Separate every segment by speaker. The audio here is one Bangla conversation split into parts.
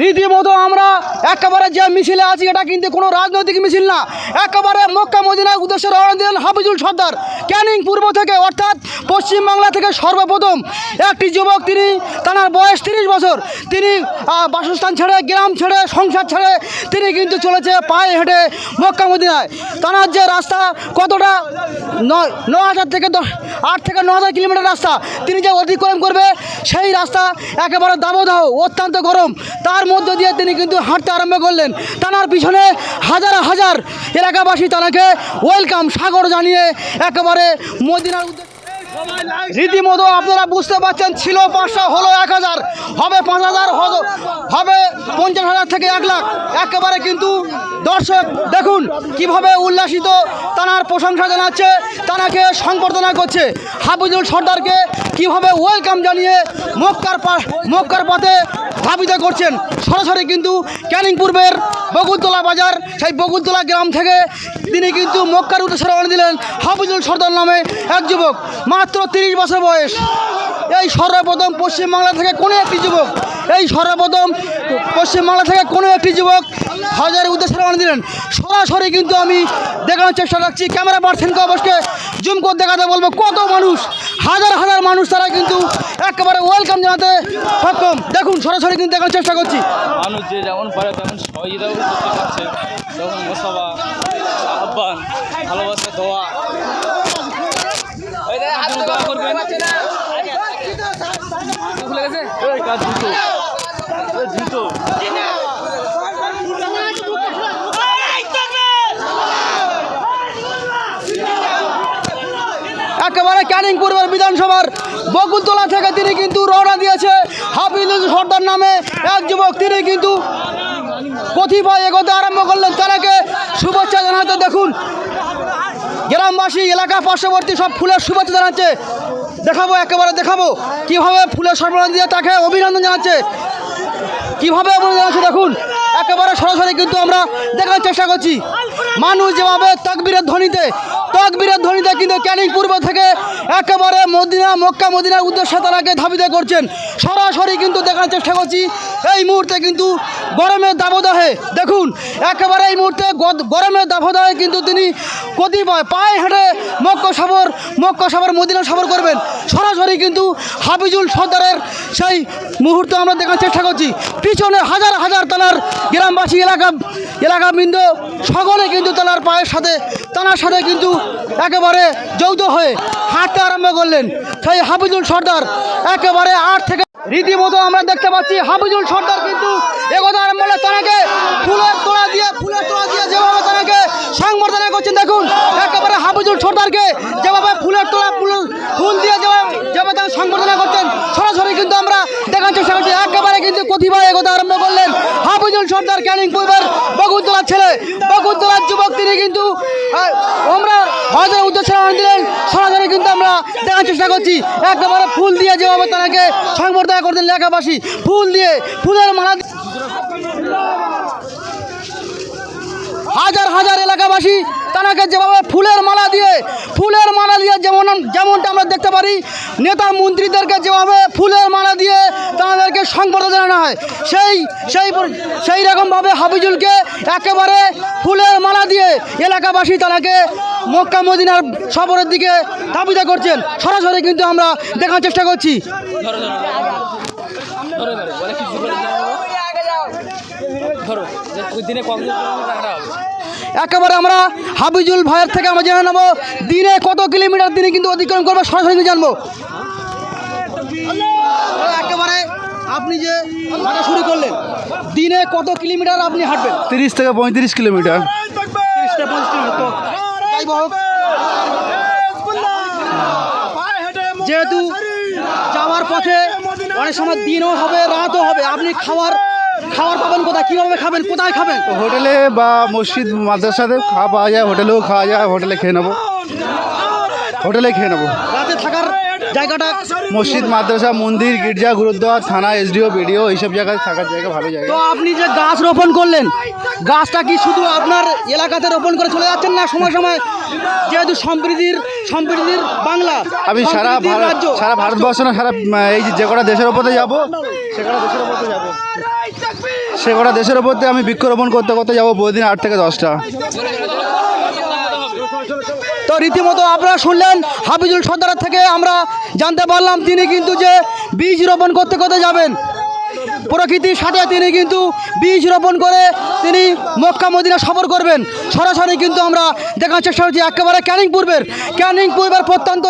Speaker 1: রীতিমতো আমরা একেবারে যে মিছিলে আছি, এটা কিন্তু কোনো রাজনৈতিক মিছিল না। একেবারে মক্কা মদিনার উদ্দেশ্যে রওনা দিলেন হাফিজুল সর্দার। ক্যানিং পূর্ব থেকে, অর্থাৎ পশ্চিমবাংলা থেকে সর্বপ্রথম একটি যুবক, তিনি তার বয়স তিরিশ বছর। তিনি বাসস্থান ছেড়ে, গ্রাম ছেড়ে, সংসার ছেড়ে তিনি কিন্তু চলেছে পায়ে হেঁটে মক্কা মদিনায়। তার যে রাস্তা কতটা ন হাজার থেকে দশ, আট থেকে ন হাজার কিলোমিটার রাস্তা তিনি যে অতিক্রম করবে, সেই রাস্তা একেবারে দাবদাহ, অত্যন্ত গরম। তার মধ্য দিয়ে তিনি কিন্তু হাঁটতে আরম্ভ করলেন। টানার পিছনে হাজার হাজার এলাকাবাসী তাকে ওয়েলকাম সাগর জানিয়ে একেবারে মদিনার উদ্দেশ্যে রীতিমতো আপনারা বুঝতে পারছেন, ছিল পাঁচশো, হলো এক হাজার, হবে পাঁচ হাজার হবে পঞ্চাশ হাজার থেকে এক লাখ। একেবারে কিন্তু দর্শক, দেখুন কীভাবে উল্লাসিত তানার প্রশংসা জানাচ্ছে, তানাকে সংবর্ধনা করছে। হাফিজুল সর্দারকে কীভাবে ওয়েলকাম জানিয়ে মক্কার মক্কার পথে ধাবিত করছেন। সরাসরি কিন্তু ক্যানিং পূর্বের বকুলতলা বাজার, সেই বকুলতলা গ্রাম থেকে তিনি কিন্তু মক্কার উদ্দেশ্যে রওনা দিলেন হাফিজুল সর্দার নামে এক যুবক। মাত্র তিরিশ বছর বয়স। এই সর্বপ্রথম পশ্চিমবাংলা থেকে কোনো একটি যুবক, এই সর্বপ্রথম পশ্চিমবাংলা থেকে কোনো একটি যুবক হাজারের উদ্দেশ্যে রওনা দিলেন। সরাসরি কিন্তু আমি দেখানোর চেষ্টা করছি ক্যামেরা পার্সেনকে অবশ্যই জুম করে দেখাতে বলব। কত মানুষ, হাজার হাজার মানুষ তারা কিন্তু একেবারে ওয়েলকাম জানাতে সক্ষম। দেখুন, সরাসরি কিন্তু দেখানোর চেষ্টা করছি।
Speaker 2: মানুষ যে যেমন পারে তেমন যেমন ভালোবাসা, দোয়া।
Speaker 1: একেবারে ক্যানিং পূর্বের বিধানসভার বকুলতলা থেকে তিনি কিন্তু রওনা দিয়েছে। হাফিজুল সর্দার নামে এক যুবক। তিনি কিন্তু কতিপয় এগোতে আরম্ভ করলেন। তারাকে শুভেচ্ছা জানাতে দেখুন। গ্রামবাসী, এলাকা পার্শ্ববর্তী সব ফুলের শুভেচ্ছা জানাচ্ছে। দেখাবো, একেবারে দেখাবো। কীভাবে ফুলের সরবরাহ দিয়ে তাকে অভিনন্দন জানাচ্ছে। কীভাবে অভিনন্দন জানাচ্ছে দেখুন। একেবারে সরাসরি কিন্তু আমরা দেখার চেষ্টা করছি। মানুষ যেভাবে তাকবিরের ধ্বনিতে তকবীরের ধ্বনিতে কিন্তু ক্যানিং পূর্ব থেকে একেবারে মদিনা, মক্কা, মদিনার উদ্দেশ্যে তারাকে ধাবিত করছেন। সরাসরি কিন্তু দেখার চেষ্টা করছি, এই মুহূর্তে কিন্তু গরমের দাবদাহে। দেখুন, একেবারে এই মুহূর্তে গরমের দাবদাহে কিন্তু তিনি কতিপয় পায়ে হেঁটে মক্কা সফর মক্কা সফর, মদিনা সফর করবেন। সরাসরি কিন্তু হাফিজুল সর্দারের সেই মুহূর্ত আমরা দেখার চেষ্টা করছি। পিছনে হাজার হাজার তালার গ্রামবাসী এলাকা এলাকাবৃন্দ, সকলে কিন্তু তালার পায়ের সাথে তানার সাথে কিন্তু একেবারে যৌথ হয়ে হাঁটতে আরম্ভ করলেন সেই হাফিজুল সর্দার। একেবারে আট থেকে রীতিমতো আমরা দেখতে পাচ্ছি হাফিজুল সর্দার কিন্তু এগোতে আরম্ভ করলে তাকে ফুলের তোড়া দিয়ে, ফুলের তোড়া দিয়ে যেভাবে তাকে সংবর্ধনা করছেন, দেখুন, একেবারে হাফিজুল সর্দারকে যেভাবে ফুলের তোড়া, ফুল ফুল দিয়ে যেভাবে যেভাবে তাকে সংবর্ধনা করতেন সরাসরি কিন্তু আমরা দেখার চেষ্টা করছি। একেবারে কিন্তু কতিপয় এগোতে আরম্ভ করলেন হাফিজুল সর্দার ক্যানিং পূর্বের বকুলতলার ছেলে। বকুলতলার যুবক তিনি কিন্তু আমরা হজের উদ্দেশ্যে রওনা দিলেন সরাসরি কিন্তু আমরা দেখার চেষ্টা করছি। একেবারে ফুল দিয়ে যেভাবে তাকে সংবর্ধনা করতেন লেখাবাসী ফুল দিয়ে, ফুলের মালা হাজার হাজার এলাকাবাসী তাকে যেভাবে ফুলের মালা দিয়ে ফুলের মালা দিয়ে যেমন যেমনটা আমরা দেখতে পারি নেতা মন্ত্রীদেরকে যেভাবে ফুলের মালা দিয়ে তাদেরকে সংবর্ধনা জানানো হয় সেই সেই সেই রকমভাবে হাফিজুলকে একেবারে ফুলের মালা দিয়ে এলাকাবাসী তাকে মক্কা মদিনার সফরের দিকে ধাবিত করছেন সরাসরি কিন্তু আমরা দেখার চেষ্টা করছি
Speaker 2: ধরো দিনে হবে
Speaker 1: একেবারে আমরা হাবিজুল ভাইয়ের থেকে আমরা জেনে নেব দিনে কত কিলোমিটার তিনি কিন্তু অতিক্রম করবে সরাসরি জানব। একেবারে আপনি যে হাঁটা শুরু করলেন দিনে কত কিলোমিটার আপনি হাঁটবেন?
Speaker 3: তিরিশ থেকে পঁয়ত্রিশ কিলোমিটার।
Speaker 1: তিরিশটা পঁচিশ কিলোমিটার তো যাই হোক। যেহেতু যাওয়ার পথে অনেক সময় দিনও হবে রাতও হবে আপনি খাবার খাবার পাবেন কোথায়? কীভাবে খাবেন? কোথায় খাবেন?
Speaker 3: হোটেলে বা মসজিদ মাদ্রাসাতে খাওয়া পাওয়া যায় হোটেলেও খাওয়া যায় হোটেলে খেয়ে নেব। হোটেলে খেয়ে নেব।
Speaker 1: রাতে থাকার জায়গাটা
Speaker 3: মসজিদ মাদ্রাসা মন্দির গির্জা গুরুদ্বার থানা এসডিও বিডিও এইসব জায়গায় থাকার জায়গা ভালো জায়গা।
Speaker 1: তো আপনি যে গাছ রোপণ করলেন গাছটা কি শুধু আপনার এলাকাতে রোপণ করে চলে যাচ্ছেন না সময় সময় যেহেতু সম্প্রীতির সম্প্রীতির বাংলা
Speaker 3: আমি সারা ভারত সারা ভারতবর্ষ না সারা এই যে কটা দেশের ওপরে যাব সে কটা দেশের ওপরে যাব। সে কটা দেশের ওপর থেকে আমি বৃক্ষরোপণ করতে করতে যাব প্রতিদিন আট থেকে দশটা।
Speaker 1: তো রীতিমতো আপনারা শুনলেন হাফিজুল সর্দার থেকে আমরা জানতে পারলাম তিনি কিন্তু যে বীজ রোপণ করতে করতে যাবেন। প্রকৃতির সাথে তিনি কিন্তু বীজ রোপণ করে তিনি মক্কা মদিনা সফর করবেন। সরাসরি কিন্তু আমরা দেখার চেষ্টা করছি, একেবারে ক্যানিং পূর্বের ক্যানিং পূর্বের প্রত্যন্ত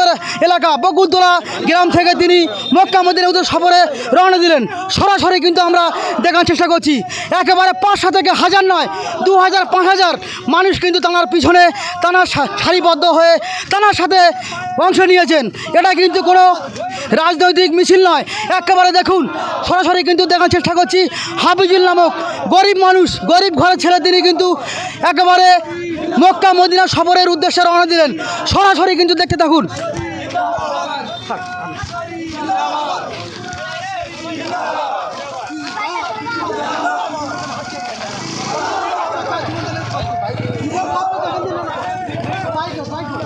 Speaker 1: এলাকা, বকুলতলা গ্রাম থেকে তিনি মক্কা মদিনা উদ্দেশ্যে সফরে রওনা দিলেন। সরাসরি কিন্তু আমরা দেখার চেষ্টা করছি, একেবারে পাঁচশো থেকে হাজার নয়, দু হাজার, পাঁচ হাজার মানুষ কিন্তু তাঁর পিছনে তাঁর সারিবদ্ধ হয়ে তাঁর সাথে অংশ নিয়েছেন। এটা কিন্তু কোনো রাজনৈতিক মিছিল নয়। একেবারে দেখুন, সরাসরি কিন্তু দেখানোর চেষ্টা করছি। হাফিজুল নামক গরিব মানুষ, গরিব ঘরের ছেলে তিনি কিন্তু একেবারে মক্কা মদিনা সফরের উদ্দেশ্যে রওনা দিলেন। সরাসরি কিন্তু দেখতে থাকুন। Thank you.